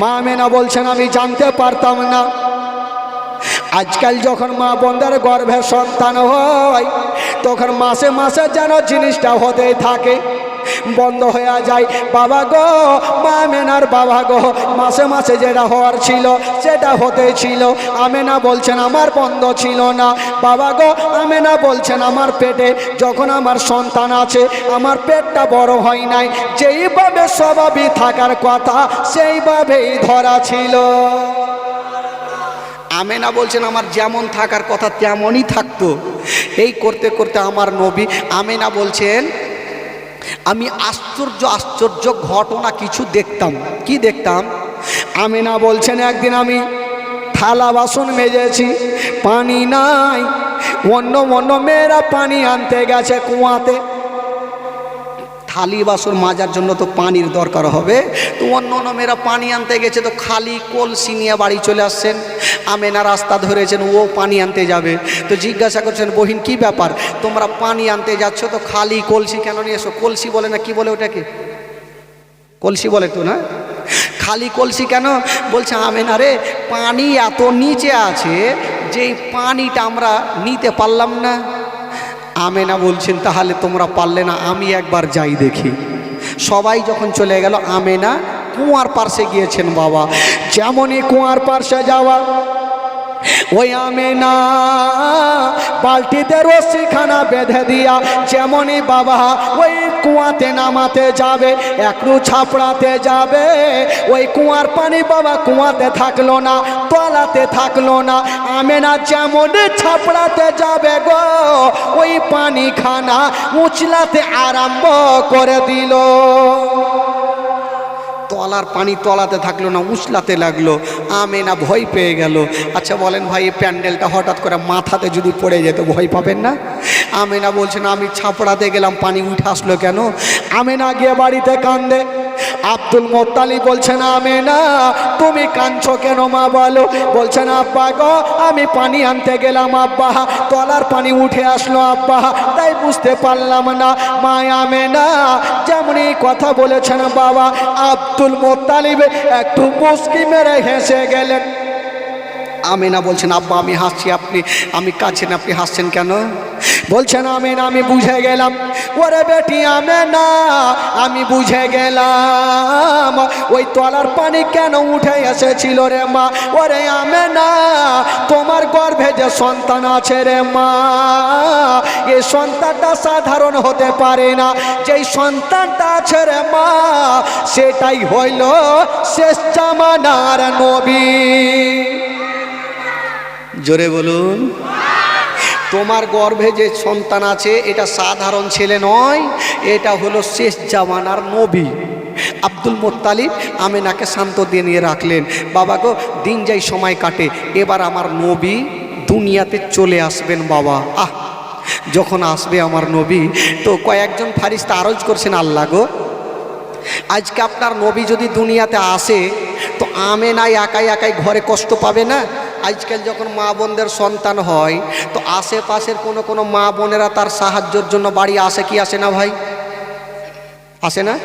মা মেনা বলছেন, আমি জানতে পারতাম না। আজকাল যখন মা বোনদের গর্ভে সন্তান হয়, তখন মাসে মাসে যেন জিনিসটা হতেই থাকে। বন্ধ হয়ে যায়। বাবা গো, মা মেনার বাবা গো, মাসে মাসে যেটা হওয়ার ছিল, সেটা হতে ছিল। আমেনা বলছেন, আমার বন্ধ ছিল না। বাবা গো, আমেনা বলছেন, আমার পেটে যখন আমার সন্তান আছে, আমার পেটটা বড় হয় নাই। যেইভাবে স্বভাবই থাকার কথা, সেইভাবেই ধরা ছিল। আমেনা বলছেন, আমার যেমন থাকার কথা, তেমনই থাকতো। এই করতে করতে আমার নবী আমেনা বলছেন আমি আশ্চর্য আশ্চর্য ঘটনা কিছু দেখতাম। কি দেখতাম? আমি না বলছেন, একদিন আমি থালা বাসন মেজেছি, পানি নাই, অন্য অন্য মেয়েরা পানি আনতে গেছে কুয়াতে। থালি বাসন মাজার জন্য তো পানির দরকার হবে। তো অন্য অন্য মেয়েরা পানি আনতে গেছে, তো খালি কলসি নিয়ে বাড়ি চলে আসছেন। আমেনা রাস্তা ধরেছেন, ও পানি আনতে যাবে। তো জিজ্ঞাসা করছেন, বহিন, কি ব্যাপার? তোমরা পানি আনতে যাচ্ছ, তো খালি কলসি কেন নিয়ে এসো? কলসি বলে না, কি বলে ওটাকে? কলসি বলে তো না? খালি কলসি কেন? বলছে, আমেনা রে, পানি এত নিচে আছে যে এই পানিটা আমরা নিতে পারলাম না। আমেনা বলছেন, তাহলে তোমরা পারলে না, আমি একবার যাই দেখি। সবাই যখন চলে গেল, আমেনা কুয়ার পার্শ্বে গিয়েছেন বাবা। যেমনই কুয়ার পার্শ্বে যাওয়া ওই আমি আমেনা বালতিতে রশিখানা বেঁধে দিয়া যেমনই বাবা ওই কুয়াতে নামাতে যাবে একটু ছাপড়াতে যাবে। ওই কুয়ার পানি বাবা কুয়াতে থাকল না, তলাতে থাকল না। আমেনা যেমন ছাপড়াতে যাবে গো, ওই পানি খানা উচলাতে আরম্ভ করে দিল। তলার পানি তলাতে থাকল না উছলাতে লাগল। আমে না ভয় পেয়ে গেল। আচ্ছা বলেন ভাই, এই প্যান্ডেলটা হঠাৎ করে মাথাতে যদি পড়ে যেত, ভয় পাবেন না? আমেনা বলছেন আমি ছাপড়াতে গেলাম, পানি উঠে আসলো কেন? আমেনা গিয়ে বাড়িতে কান্দে। আব্দুল মোত্তালি বলছেন আমেনা তুমি কাঁদছো কেন মা বলো? বলছেন আব্বা গো, আমি পানি আনতে গেলাম আব্বা, তলার পানি উঠে আসলো আব্বা, তাই বুঝতে পারলাম না মা আমেনা যেমনই কথা বলেছেন বাবা। আব্দুল মোত্তালিবে একটু মুসকি মেরে হেসে গেলেন। আমিনা বলছেন, আব্বা, আমি হাসছি, আপনি, আমি কাছেন আপনি হাসছেন কেন? বলছেন, আমিনা, আমি বুঝে গেলাম। ওরে বেটি আমেনা, আমি বুঝে গেলাম। ওই তলার পানি কেন উঠে এসেছিল রে মা? ওরে আমেনা, তোমার গর্ভে যে সন্তান আছে রে মা এই সন্তানটা সাধারণ হতে পারে না। যেই সন্তানটা আছে রে মা, সেটাই হইল শেষ জামানার নবী। জোরে বলুন। তোমার গর্ভে যে সন্তান আছে, এটা সাধারণ ছেলে নয়, এটা হলো শেষ জামানার নবী। আব্দুল মোত্তালিব আমেনাকে শান্ত দিয়ে নিয়ে রাখলেন, বাবা গো, দিন যাই সময় কাটে, এবার আমার নবী দুনিয়াতে চলে আসবেন বাবা। আহ, যখন আসবে আমার নবী, তো কয়েকজন ফারিস্তা আরজ করছেন, আল্লাহ গো, আজকে আপনার নবী যদি দুনিয়াতে আসে, তো আমেনাই একাই একাই ঘরে কষ্ট পাবে না? আজকাল যখন মা বোনদের সন্তান হয়, তো আশেপাশের কোনো কোনো মা বোনেরা তার সাহায্যের জন্য বাড়ি আসে কি আসে না ভাই? আসে না?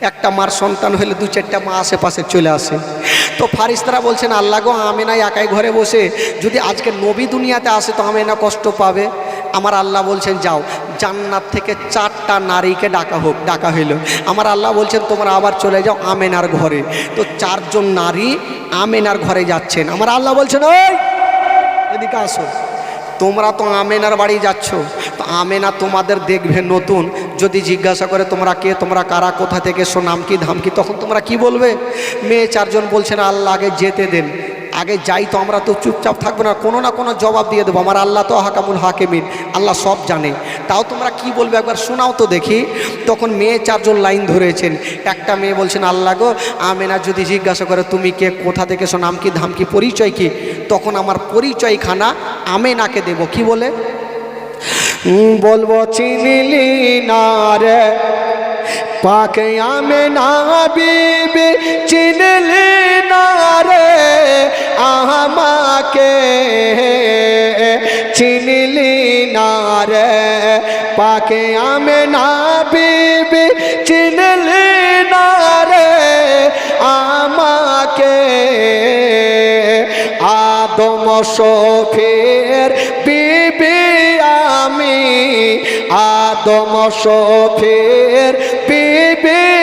একটা মার সন্তান হলে দু চারটা মা আশেপাশে চলে আসে। তো ফারিস্তারা বলছেন, আল্লাহ গো আমেনা একাই ঘরে বসে। যদি আজকে নবী দুনিয়াতে আসে, তো আমেনা কষ্ট পাবে? আমার আল্লাহ বলছেন, যাও। জান্নাত থেকে চারটা নারীকে ডাকা হোক, ডাকা হইল। আমার আল্লাহ বলছেন, তোমরা আবার চলে যাও আমেনার ঘরে। তো চারজন নারী আমেনার ঘরে যাচ্ছেন। আমার আল্লাহ বলছেন, ওই, এদিকে আসো। তোমরা তো আমেনার বাড়ি যাচ্ছ। তো আমেনা তোমাদের দেখবে নতুন। যদি জিজ্ঞাসা করে, তোমরা কে? তোমরা কারা? কোথা থেকে এসো? নাম কি? ধাম কি? তখন তোমরা কি বলবে? মেয়ে চারজন বলছেন আল্লাহ আগে যেতে দেন। আগে যাই তো আমরা তো চুপচাপ থাকব না, কোনো না কোনো জবাব দিয়ে দেবো। আমার আল্লাহ তো হাকামুল হাকিমিন, আল্লাহ সব জানে। তাও তোমরা কি বলবে একবার শোনাও তো দেখি। তখন মেয়ে চারজন লাইন ধরেছেন। একটা মেয়ে বলছেন, আল্লাহ গো, আমেনা যদি জিজ্ঞাসা করে, তুমি কে, কোথা থেকে এসো, নাম কি, ধাম কি, পরিচয় কি? তখন আমার পরিচয়খানা আমেনাকে দেব। কি বলে? বলব, চিনিলি না রে। পাকে আমে না বিবি, চিনলি না রে। আমাকে চিনলি না রে। পাকে আমি না বিবি চিনলি না রে। আমাকে আদম সফের বিবি আমি, আদম সফের বিবি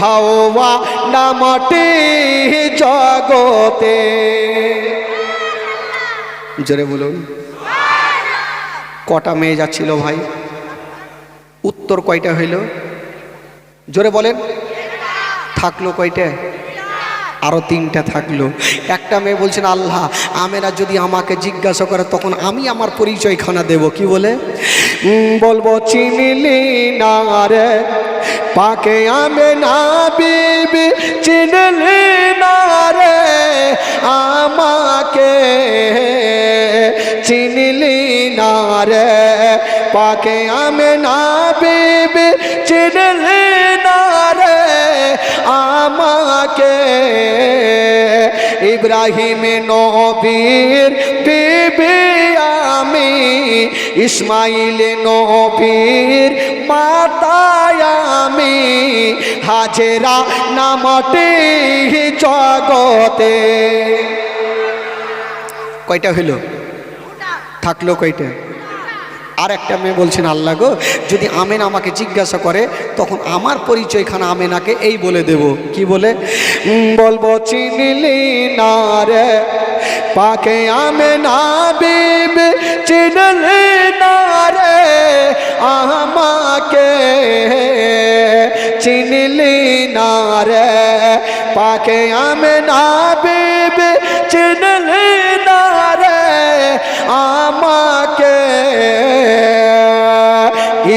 হাওয়া নামটি জগতে। জোরে বলুন। কটা মেয়ে যাচ্ছিল ভাই? উত্তর কয়টা হইল? জোরে বলেন। থাকল কয়টা? আরও তিনটা থাকল। একটা মেয়ে বলছেন, আল্লাহ, আমেরা যদি আমাকে জিজ্ঞাসা করে, তখন আমি আমার পরিচয়খানা দেব। কি বলে? বলব, চিনিলি না রে। পাকে আমে না বিবি চিনলি না রে, আমাকে চিনলি না রে। পাকে আমে না বিবি চিনলি না রে আমাকে ইব্রাহিম নবীর বিবি আমি ইসমাইল নবীর মাতায় আমি। হাজেরা নামটি জগতে। কয়টা হইল? থাকল কয়টা? আর একটা মেয়ে বলছেন, আল্লাহ গো, যদি আমেন আমাকে জিজ্ঞাসা করে, তখন আমার পরিচয়খানা আমেনাকে এই বলে দেব। কি বলে? বলব, চিনলি না রে, পাকে আমেনা বিব, চিনলি না রে, আমাকে চিনলি না রে, পাকে আমেনা বিব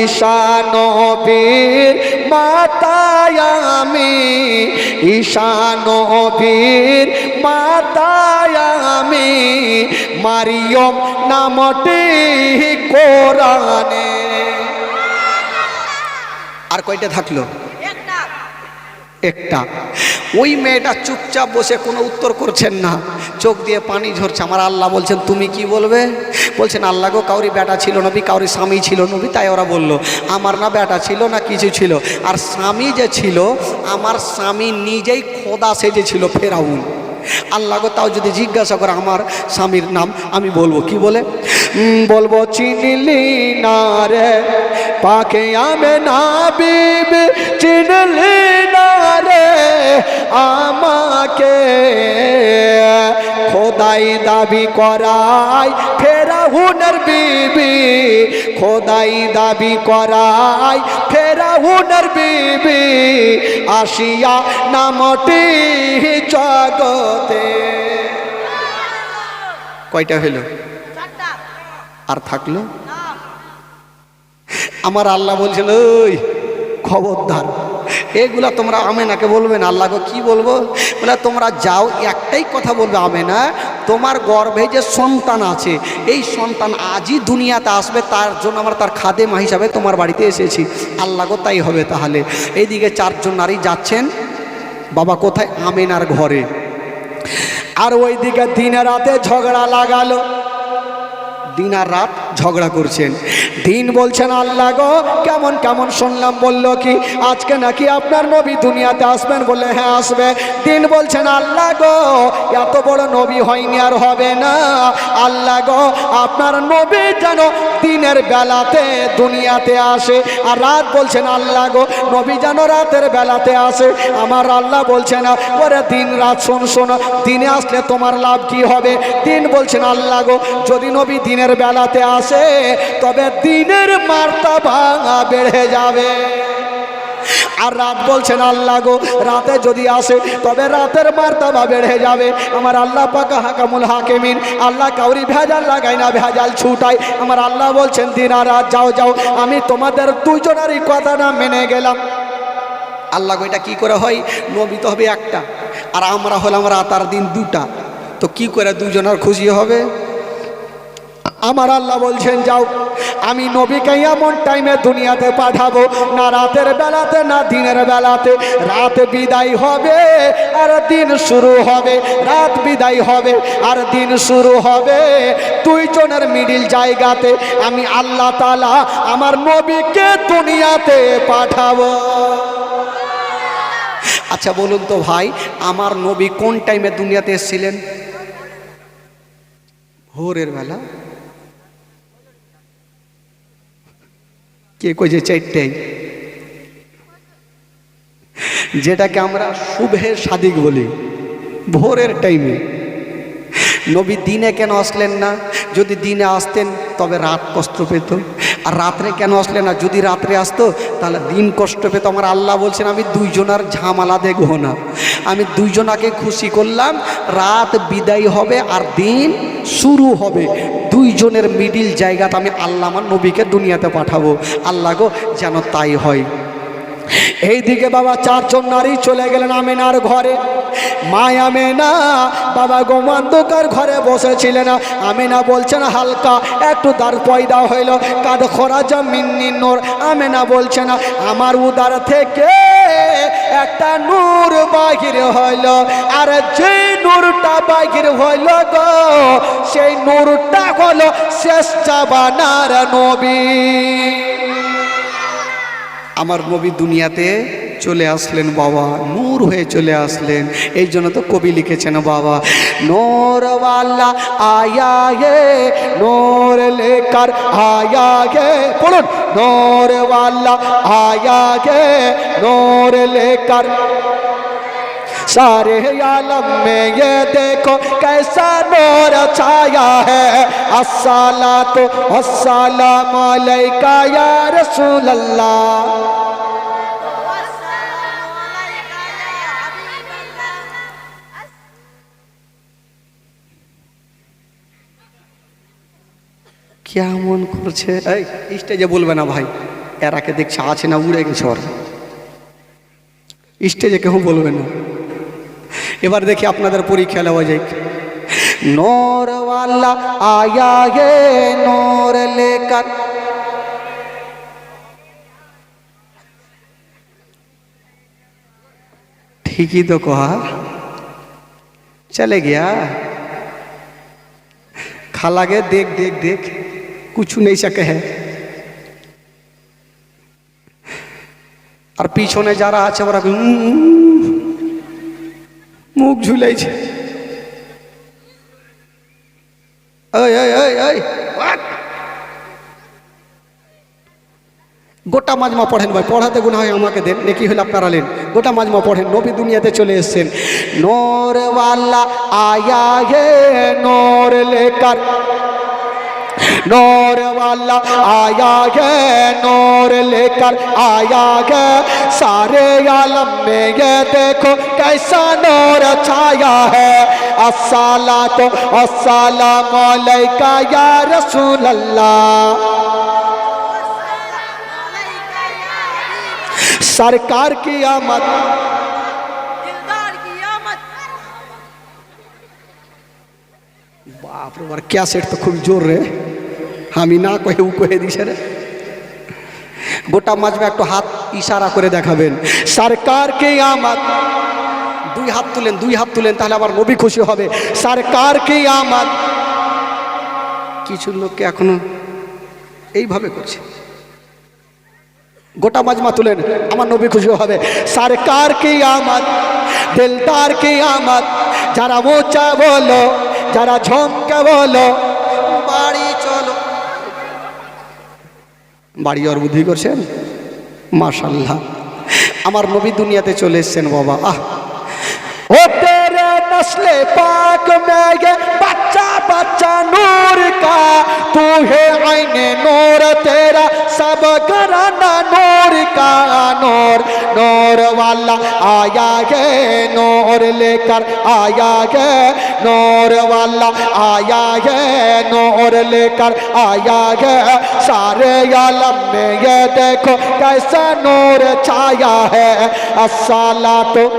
ঈশানবীর মাতায় আমি ঈশানবীর মাতায় আমি মারিয়ম নামটি কোরআনে। আর কয়টা থাকল? একটা। ওই মেয়েটা চুপচাপ বসে কোনো উত্তর করছেন না। চোখ দিয়ে পানি ঝরছে। আমার আল্লাহ বলছেন, তুমি কি বলবে? বলছেন, আল্লাহ গো, কাউরি বেটা ছিল নবী, কাউরি স্বামী ছিল নবী। তাই ওরা বলল, আমার না বেটা ছিল না কিছু ছিল। আর স্বামী যে ছিল, আমার স্বামী নিজেই খোদা সেজেছিল ফেরাউন। আল্লাহ গো, তাও যদি জিজ্ঞাসা করে আমার স্বামীর নাম, আমি বলব, কি বলে? বলব, চিনলি না রে পাকে আমে না বিব, চিনলি না রে, আমাকে খোদাই দাবি করাই ফেরাহুনের বিবি, খোদাই দাবি করাই ফেরাহুনের বিবি আসিয়া নামটি জগতে। কয়টা হইল? আর থাকল? আমার আল্লাহ বলছিল ওই খবরদার এগুলা তোমরা আমেনাকে বলবে না। আল্লাহকে কি বলব? বলে, তোমরা যাও, একটাই কথা বলবে আমেনা, তোমার গর্ভে যে সন্তান আছে, এই সন্তান আজই দুনিয়াতে আসবে, তার জন্য আমরা তার খাদেমা হিসাবে তোমার বাড়িতে এসেছি। আল্লাহকে তাই হবে তাহলে। এইদিকে চারজন নারী যাচ্ছেন। বাবা কোথায়? আমেনার ঘরে। আর ওইদিকে দিনে রাতে ঝগড়া লাগালো। দিন আর রাত ঝগড়া করছেন। দিন বলছেন আল্লাহ গো, কেমন কেমন শুনলাম বলল কি? আজকে নাকি আপনার নবী দুনিয়াতে আসবেন বলে হ্যাঁ আসবে। দিন বলছেন আল্লাহ গো, এত বড় নবী হয়নি আর হবে না। আল্লাহ গো, আপনার নবী যেন দিনের বেলাতে দুনিয়াতে আসে, আর রাত বলছেন আল্লাহ গো, নবী যেন রাতের বেলাতে আসে। আমার আল্লাহ বলছে না, ওরে দিন রাত শোন শোন, দিনে আসলে তোমার লাভ কি হবে? দিন বলছেন আল্লাহ গো, যদি নবী দিনের বেলাতে আসে তবে দিনের মার্তা ভাঙা বেড়ে যাবে। আর রাত বলছেন আল্লাহ গো, রাতে যদি আসে, তবে রাতের মার্তাবা বেড়ে যাবে। আমার আল্লাহ পাকা হাকামুল হাকিমিন, আল্লাহ কাউরি ভেজাল লাগাই না, ভেজাল ছুটাই আমার আল্লাহ বলছেন, দিন আর রাত যাও যাও, আমি তোমাদের দুজনেরই কথাটা মেনে গেলাম। আল্লাহ এটা কী করে হয়? নবী তো হবে একটা, আর আমরা হলাম রাত আর দিন দুটা। তো কি করে দুজনের খুশি হবে? আমার আল্লাহ বলছেন, যাও, আমি নবীকে এমন টাইমে দুনিয়াতে পাঠাবো, না রাতের বেলাতে, না দিনের বেলাতে। রাত বিদায় হবে, আর দিন শুরু হবে। রাত বিদায় হবে, আর দিন শুরু হবে। দুইজনের মিডিল জায়গাতে আমি আল্লাহ তালা আমার নবীকে দুনিয়াতে পাঠাবো। আচ্ছা বলুন তো ভাই, আমার নবী কোন টাইমে দুনিয়াতে এসেছিলেন? ভোরের বেলা? কে কইছে চারটেই যেটাকে আমরা শুভের সাদিক বলি, ভোরের টাইমে নবী দিনে কেন আসলেন না? যদি দিনে আসতেন, তবে রাত কষ্ট পেত। আর রাত্রে কেন আসলেন না? যদি রাত্রে আসতো, তাহলে দিন কষ্ট পেত। আমার আল্লাহ বলছেন, আমি দুইজনার ঝামালা দেখব না। আমি দুইজনাকে খুশি করলাম। রাত বিদায় হবে আর দিন শুরু হবে। দুইজনের মিডিল জায়গাটা আমি আল্লাহ আমার নবীকে দুনিয়াতে পাঠাবো। আল্লাহ গো, যেন তাই হয়। এইদিকে বাবা চারজন নারী চলে গেলেন আমেনার ঘরে। মা আমেনা, বাবা গোমান্দকার ঘরে বসেছিলেন। আমেনা বলছেন, হালকা, একটু দাঁড় পয়দা হইল। কাদ খরা জমিন্নি নোর আমেনা বলছেন, আমার উদার থেকে একটা নূর বাহির হইল, আর যে নূরটা বাহির হইল গো, সেই নূরটা হলো শেষ জাবানার নবী। আমার নবী দুনিয়াতে চলে আসলেন বাবা নূর হয়ে চলে আসলেন এই জন্য তো কবি লিখেছেন বাবা নোরওয়ালা আয়া গে নোর লেকার আয়া গে পড়ুন নোরওয়ালা আয়া গে নোর লেকার सारे आलम में ये देखो कैसा नूर छाया है अस्सला तो अस्सलाम अलैका या रसूल अल्लाह কেমন করছে? এই, স্টেজে বলবে না ভাই এরাকে দেখছে আছে না উড়ে গেছে ওরা। স্টেজে কেউ বলবে না। এবার দেখি আপনাদের পরীক্ষা নেওয়া যায় নরওয়ালা আয়া आया নর লেকার। ঠিকই তো কহা। চলে গিয়া। খালাগে দেখ দেখ দেখ দেখ। কুছু নেই সকে হ্যাঁ আর পিছনে যারা আছে ওরা মুখ ঝুলাইছে গোটা মাজমা পড়েন ভাই পড়াতে গুণ হয় আমাকে দেন নাকি হলে আপনারা লেন গোটা মাজমা পড়েন নবী দুনিয়াতে চলে এসছেন নোরওয়ালা আয়া হে নোর লেকার نور والا آیا ہے نور لے کر آیا ہے۔ سارے عالم میں یہ دیکھو کیسا نور چھایا ہے۔ السلام تو السلام علیکہ یا رسول اللہ۔ سرکار کی آمد۔ کیا سیٹ تو خوب جوڑ رہے ہیں۔ আমি না কহে উ কহে দিছে রে। গোটা মাঝবে একটু হাত ইশারা করে দেখাবেন। সরকার কে আমাদ দুই হাত তুলেন, দুই হাত তুলেন, তাহলে আমার নবী খুশি হবে। সরকার কে আমাদ কিছু লোককে এখনও এইভাবে করছে। গোটা মাজমা তুলেন, আমার নবী খুশি হবে। সরকার কি আমাদ দিলদার কি আমাদ যারা মোচা বলো, যারা ঝমকে বলো, বাড়ি বাড়ি আর বুদ্ধি করছেন? মাশাল্লাহ আমার নবী দুনিয়াতে চলে এসছেন বাবা, আহ। ও তেরে নসলে পাক মেগে نور کا، تو ہے عین نور، تیرا سب گرانا نور کا۔ نور نور والا آیا ہے، نور لے کر آیا ہے۔ نور والا آیا ہے، نور لے کر آیا ہے۔ سارے عالم میں یہ دیکھو، کیسا نور چھایا ہے۔ السلام تو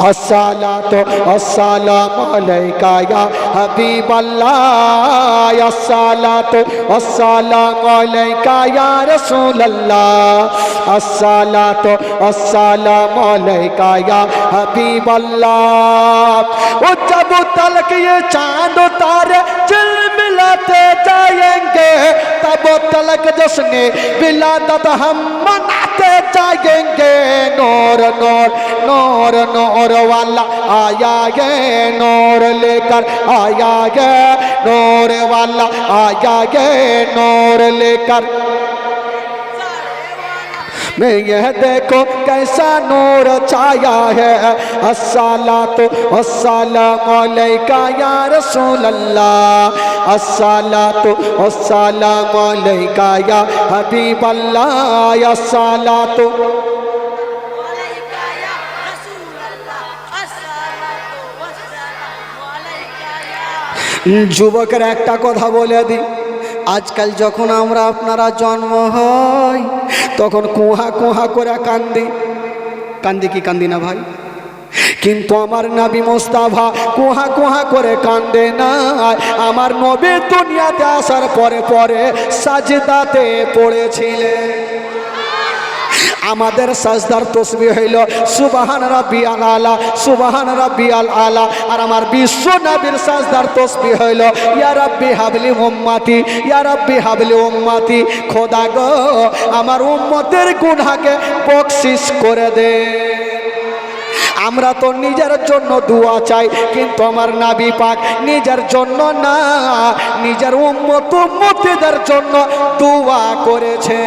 الصلاة والسلام عليك يا حبيب الله الصلاة والسلام عليك يا رسول الله، الصلاة والسلام عليك يا حبيب الله. وہ جب تلک یہ چاند اتارے جل ملاتے جائیں گے، تب تلک جس نے ولادت ہم जाएंगे नूर नूर नूर नूर वाला आया गे नूर लेकर आया गे नूर वाला आया गे नूर लेकर میں یہ دیکھو کیسا نور چایا ہے؟ السلام والسلام علیکہ یا رسول اللہ۔ السلام والسلام علیکہ یا حبیب اللہ۔ یا السلام যুবকের একটা কথা بولے دی۔ আজকাল যখন আমরা আপনারা জন্ম হয়, তখন কুহা কুহা করে কান্দি। কান্দি কি কান্দি না ভাই? কিন্তু আমার নাবি মোস্তাফা কুহা কুহা করে কান্দে না। আমার নবী দুনিয়াতে আসার পরে পরে সাজদাতে পড়েছিলেন। আমাদের সাজদার তসবি হইল, সুবাহান আল আলা, সুবাহান আল আলা। আর আমার বিশ্ব নবীর সাজদার তসবি হইল, ইয়া রাব্বি হাবলি উম্মাতি, ইয়া রাব্বি হাবলি উম্মাতি, খোদা গো, আমার উম্মতের গুনাহকে বকশিস করে দে। আমরা তো নিজের জন্য দোয়া চাই, কিন্তু আমার নাবি পাক নিজের জন্য না, নিজের উম্মত উম্মতিদের জন্য দোয়া করেছে।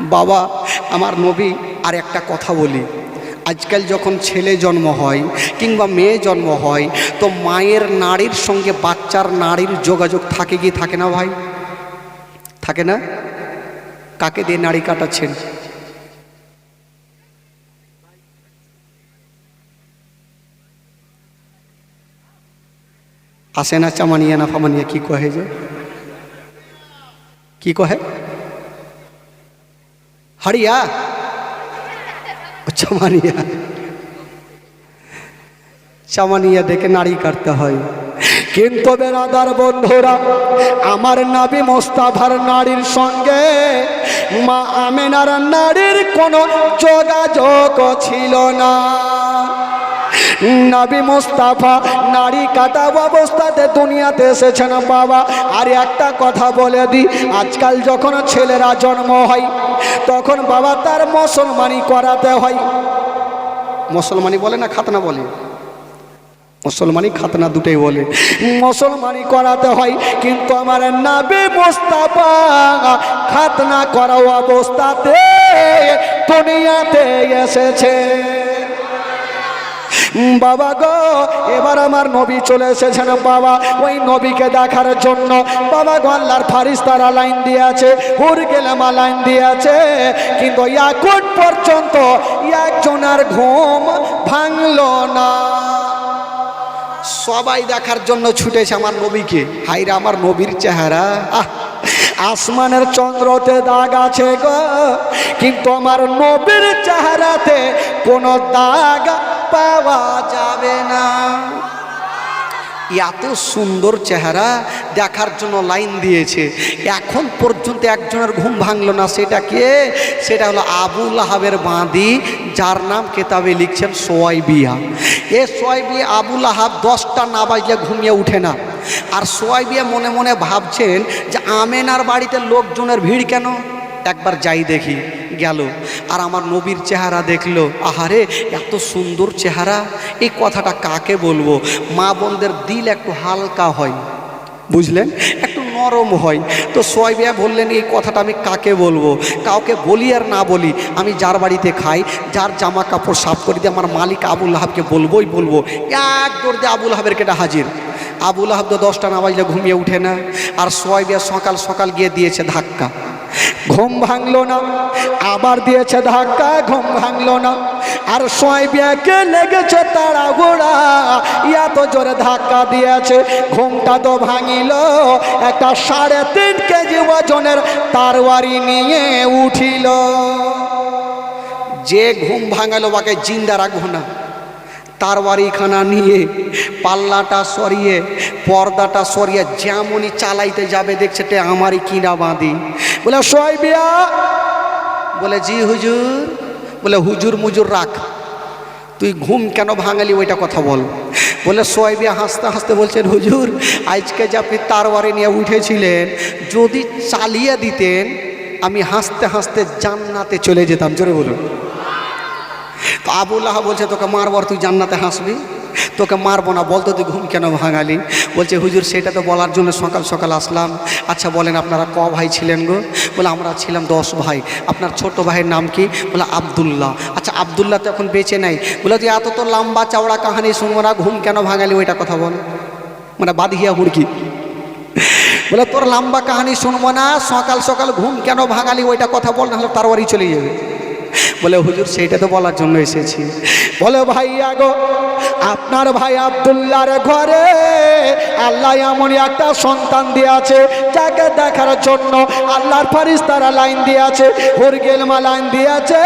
বাবা, আমার নবী আর একটা কথা বলি। আজকাল যখন ছেলে জন্ম হয় কিংবা মেয়ে জন্ম হয়, তো মায়ের নারীর সঙ্গে বাচ্চার নারীর যোগাযোগ থাকে কি থাকে না ভাই? থাকে না? কাকে দিয়ে নাড়ি কাটাচ্ছেন? আসে না চামানিয়া না ফামানিয়া, কি কহে যে? কি কহে? হারিয়া চামানিয়া। চামানিয়া দেখে নাড়ি কাটতে হয়। কিন্তু বেরাদার বন্ধুরা, আমার নাবি মোস্তাফার নারীর সঙ্গে মা আমেনার নারীর কোনো যোগাযোগ ছিল না। নাবি মুস্তাফা, নারী কাটা অবস্থাতে দুনিয়াতে এসেছেন বাবা। আর একটা কথা বলে দিই, আজকাল যখন ছেলেরা জন্ম হয়, তখন বাবা তার মুসলমানি করাতে হয়। মুসলমানি বলে না খাতনা বলে? মুসলমানি খাতনা দুটোই বলে। মুসলমানি করাতে হয়, কিন্তু আমার নাবি মুস্তাফা খাতনা করা অবস্থাতে দুনিয়াতে এসেছে। বাবা গো, এবার আমার নবী চলে এসেছেন, বাবা। ওই নবীকে দেখার জন্য, বাবা গো, আল্লাহর ফারিস তারা লাইন দিয়েছে হুর গেলামা লাইন দিয়েছে কিন্তু এখন পর্যন্ত একজনের ঘুম ভাঙল না। সবাই দেখার জন্য ছুটেছে আমার নবীকে। হাইরা আমার নবীর চেহারা। আহ, আসমানের চন্দ্রতে দাগ আছে গো, কিন্তু আমার নবীর চেহারাতে কোনো দাগ পাওয়া যাবে না। এত সুন্দর চেহারা দেখার জন্য লাইন দিয়েছে। এখন পর্যন্ত একজনের ঘুম ভাঙলো না, সেটা কে? সেটা হলো আবুল আহাবের বাঁদি যার নাম কেতাবে লিখছেন সোয়াই বিয়া এ সোয়াই বিয়া আবুল আহাব দশটা না বাজলে ঘুমিয়ে উঠে না। আর সোয়াই বিয়া মনে মনে ভাবছেন যে আমেনার বাড়িতে লোকজনের ভিড় কেন? একবার যাই দেখি, গেল। আর আমার নবীর চেহারা দেখল। আহারে, এত সুন্দর চেহারা। এই কথাটা কাকে বলব? মা বোনদের দিল একটু হালকা হয়। বুঝলেন? একটু নরম হয়। তো সোয়াইবিয়া বললেন, এই কথাটা আমি কাকে বলব? কাউকে বলি আর না বলি, আমি যার বাড়িতে খাই, যার জামা কাপড় সাফ করে দিয়ে আমার মালিক আবুল আহাবকে বলবোই বলব। এক দৌড় দিয়ে আবুল আহাবের কেটা হাজির। আবুল আহাব তো দশটা না বাজলে ঘুমিয়ে উঠে না। আর সোয়াইবিয়া সকাল সকাল গিয়ে দিয়েছে ধাক্কা। ঘুম ভাঙলো না, আবার দিয়েছে ধাক্কা, ঘুম ভাঙলো না। আর সোয়াইবিয়াকে লেগেছে তারা গোড়া ইয়া তো জোরে ধাক্কা দিয়েছে, ঘুমটা তো ভাঙিল। একটা সাড়ে তিন কেজি ওজনের তারওয়ারি নিয়ে উঠিল। যে ঘুম ভাঙালো, বাকে জিন্দা রাখব না। তারওয়ারিখানা নিয়ে, পাল্লাটা সরিয়ে, পর্দাটা সরিয়ে যেমনই চালাইতে যাবে, দেখছে তে আমারই কিনা বাঁধি। বলে সোয়াইবিয়া বলে, জি হুজুর। বলে, হুজুর মুজুর রাখ। তুই ঘুম কেন ভাঙালি, ওইটা কথা বল। বলে সোয়াইবিয়া হাসতে হাসতে বলছেন, হুজুর, আজকে যে আপনি তারওয়ারি নিয়ে উঠেছিলেন, যদি চালিয়ে দিতেন, আমি হাসতে হাসতে জান্নাতে চলে যেতাম। জোরে বলুন। তো আবুল্লাহ বলছে, তোকে মারবর তুই জান্নাতে হাসবি? তোকে মারবো না বলতো তুই ঘুম কেন ভাঙালি? বলছে, হুজুর, সেটা তো বলার জন্য সকাল সকাল আসলাম। আচ্ছা বলেন আপনারা ক ভাই ছিলেন গো? বলে, আমরা ছিলাম দশ ভাই। আপনার ছোট ভাইয়ের নাম কি? বলে, আবদুল্লাহ। আচ্ছা আবদুল্লাহ তো এখন বেঁচে নাই। বলে, তুই এত তো লম্বা চওড়া কাহানি শুনব না, ঘুম কেন ভাঙালি ওইটা কথা বল। মানে বাদিয়া হুড়কি। বলে, তোর লম্বা কাহানি শুনব না, সকাল সকাল ঘুম কেন ভাঙালি ওইটা কথা বল, নাহলে তার বাড়ি চলে যাবে। বলে হুজুর সেইটা তো বলার জন্য এসেছি। বলে ভাইয়া গো আপনার ভাই আবদুল্লার ঘরে আল্লাহ এমনই একটা সন্তান দিয়েছে, যাকে দেখার জন্য আল্লাহর ফারিস্তারা লাইন দিয়েছে হুরগেলমা লাইন দিয়েছে,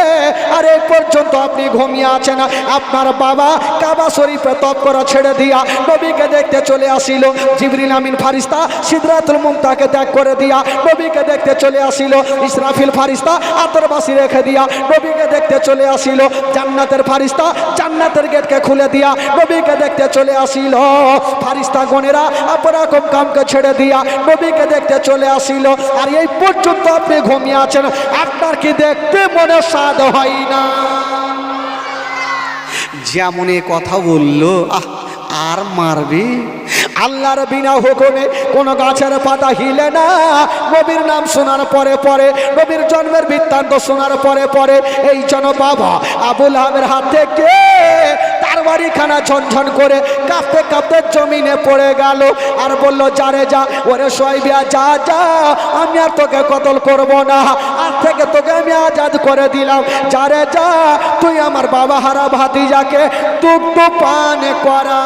আর এই পর্যন্ত আপনি ঘুমিয়ে আছেন আপনার বাবা কাবা শরীফে তপ করা ছেড়ে দিয়া নবীকে দেখতে চলে আসিল। জিবরিল আমিন ফারিস্তা সিদরাতুল মুমতাকে ত্যাগ করে দিয়া নবীকে দেখতে চলে আসিল। ইসরাফিল ফারিস্তা আতরবাসী রেখে দিয়া নবীকে দেখতে চলে আসিল। জান্নাতের ফারিস্তা জান্নাতের গেটকে খুলে দিয়া নবীকে দেখতে চলে আসিল। ফারিস্তা গণেরা আপরকম কামকে ছেড়ে দিয়া নবীকে দেখতে চলে আসিল। আর এই পর্যন্ত আপনি ঘুমিয়ে আছেন, আপনার কি দেখতে মনে স্বাদ হয় না? যেমন এ কথা বলল, আহ, আর মারবি? আল্লাহর বিনা হুকুমে কোন গাছের পাতা হিলে না। নবীর নাম শোনার পরে পরে, নবীর জন্মের বৃত্তান্ত শোনার পরে পরে, এই জন বাবা আবুল আহমের হাত তার বাড়িখানা ঝনঝন করে কাঁপতে কাঁপতে জমিনে পড়ে গেল আর বলল যারে যা, ওরে সইবিয়া যা যা, আমি আর তোকে কতল করব না। আর থেকে তোকে আমি আজাদ করে দিলাম। যারে যা, তুই আমার বাবা হারা ভাতিজাকে দুগ্ধ পান করা।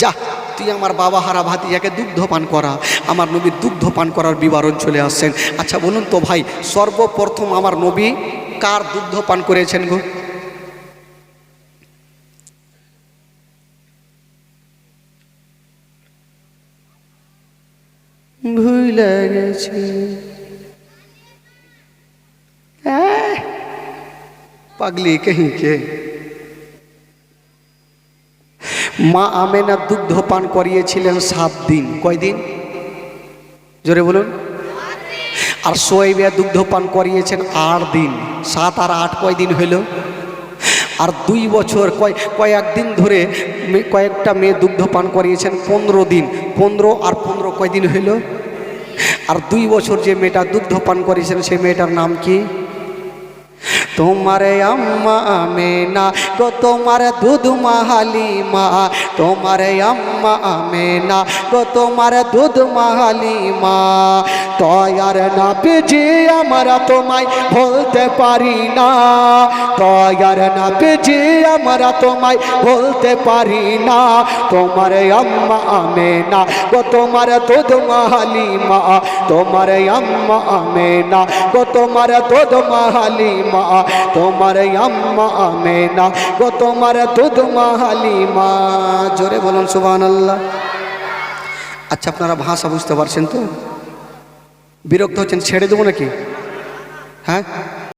যা, তুই আমার বাবা হারা ভাতিজাকে দুগ্ধ পান করা। আমার নবী দুগ্ধ পান করার বিবরণ চলে আসছেন। আচ্ছা বলুন তো ভাই, সর্বপ্রথম আমার নবী কার দুগ্ধ পান করেছেন গো? ভুলে গেছি আহ, পাগলি কहीं के মা আমেনা দুগ্ধ পান করিয়েছিলেন সাত দিন। কয়দিন জোরে বলুন। আর সোয়েবিয়া দুগ্ধ পান করিয়েছেন আট দিন। সাত আর আট কয়দিন হইল? আর দুই বছর কয় কয়েকদিন ধরে কয়েকটা মেয়ে দুগ্ধ পান করিয়েছেন পনেরো দিন। পনেরো আর পনেরো কয়দিন হইল? আর দুই বছর যে মেয়েটা দুগ্ধ পান করেছেন সেই মেয়েটার নাম কি? তোমারে আম্মা আমেনা গো, তোমার দুধ মাহালিমা। তোমারে আম্মা আমেনা গো, তোমার দুধ মাহালিমা। তয়ার না পেজে আমরা তোমায় বলতে পারি না। তয়ার না পেজে আমরা তোমায় বলতে পারি না। তোমারে আম্মা আমেনা গো, তোমার দুধ মাহালিমা। তোমারে আম্মা আমেনা গো, তোমার দুধ মাহালিমা। তোমার আম্মা আমেনা, গো তোমার দুধ হালিমা জোরে বলুন সুবান আল্লাহ আচ্ছা আপনারা ভাষা বুঝতে পারছেন তো? বিরক্ত হচ্ছেন, ছেড়ে দেবো নাকি? হ্যাঁ?